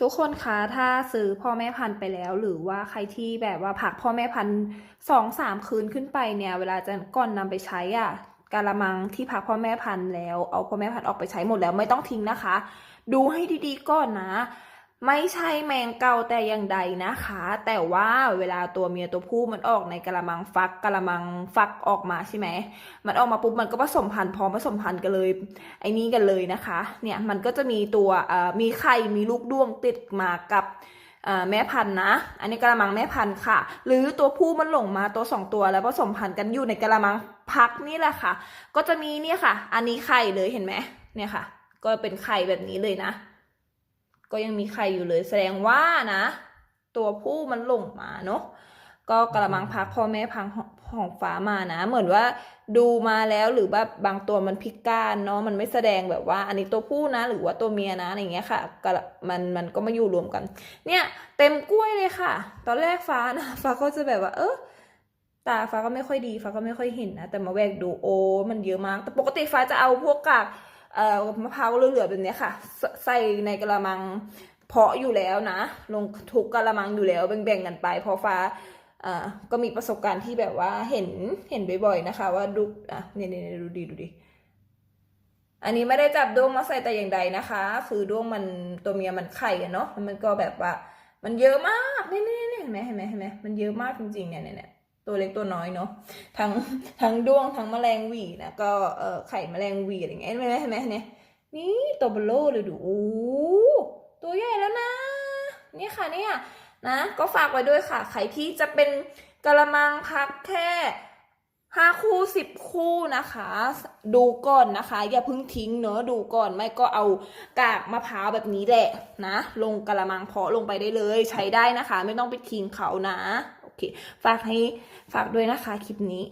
ทุกคนคะถ้าซื้อพ่อแม่พันธุ์ไปแล้ว หรือว่าใครที่แบบว่าผักพ่อแม่พันธุ์สองสามคืนขึ้นไปเนี่ย เวลาจะก่อนนำไปใช้อะกาละมังที่พักพ่อแม่พันธุ์แล้วเอาพ่อแม่พันธุ์ออกไปใช้หมดแล้วไม่ต้องทิ้งนะคะ ดูให้ดีๆก่อนนะ ไม่ใช่แมงเกาแต่อย่างใดนะคะ แต่ว่าเวลาตัวเมียตัวผู้มันออกในกะละมังฟักกะละมังฟักออกมาใช่ไหมมันออกมาปุ๊บมันก็ผสมพันธุ์พร้อมผสมพันธุ์กันเลย ไอ้นี้กันเลยนะคะ เนี่ยมันก็จะมีตัวมีไข่มีลูกด้วงติดมากับแม่พันธุ์นะ อันนี้กระมังแม่พันธุ์ค่ะ หรือตัวผู้มันหลงมาตัวสองตัวแล้วผสมพันธุ์กันอยู่ในกระมังพักนี่แหละค่ะ ก็จะมีเนี่ยค่ะ อันนี้ไข่เลยเห็นไหมเนี่ยค่ะ ก็เป็นไข่แบบนี้เลยนะ ก็ยังมีไข่อยู่เลยแสดงว่านะ ตัวผู้มันหลงมาเนาะก็กระมังพักพ่อแม่พังของของฟ้ามานะ เหมือนว่าดูมาแล้วหรือว่าบางตัวมันพิการเนาะมันไม่แสดงแบบว่า อันนี้ตัวผู้นะ หรือว่าตัวเมียนะอะไรอย่างเงี้ยค่ะก็มันมันก็มาอยู่รวมกัน เนี่ย เต็มกล้วยเลยค่ะ ตอนแรกฟ้านะฟ้าก็จะแบบว่า เออตาฟ้าก็ไม่ค่อยดีฟ้าก็ไม่ค่อยเห็นนะแต่มาแวกดูโอ้มันเยอะมาก แต่ปกติฟ้าจะเอาพวกกาก เอ่อมะพร้าวเหลือๆแบบนี้ค่ะ ใส่ในกระมังเพาะอยู่แล้วนะ ลงทุกกระมังอยู่แล้วแบ่งๆกันไป เพราะฟ้าอ่าก็มีประสบการณ์ที่แบบว่าเห็นเห็นบ่อยๆนะคะ ว่าดูอะเนี่ยดูดีดูดีอันนี้ไม่ได้จับด้วงมาใส่แต่อย่างใดนะคะ คือด้วงมันตัวเมียมันไข่อะเนาะมันก็แบบว่า มันเยอะมากนี่นี่นี่เห็นไหมเห็นไหมเห็นไหมมันเยอะมากจริงๆเนี่ยเนี่ย ตัวเล็กตัวน้อยเนาะทั้งทั้งด้วงทั้งแมลงวีนะก็เอ่อไข่แมลงวีอะไรอย่างเงี้ยเห็นไหมเห็นไหมเนี่ยนี่ตัวเบลโลเลยดูโอ้ตัวใหญ่แล้วนะ นี่ค่ะเนี่ยนะ ก็ฝากไว้ด้วยค่ะ ใครที่จะเป็นกระมังพักแค่ห้าคู่สิบคู่นะคะ ดูก่อนนะคะ อย่าเพิ่งทิ้งเนอะดูก่อนไม่ก็เอากากมะพร้าวแบบนี้แหละนะ ลงกระมังเพาะลงไปได้เลย ใช้ได้นะคะ ไม่ต้องไปทิ้งเขานะ เคฝากให้ฝากด้วยนะคะคลิปนี้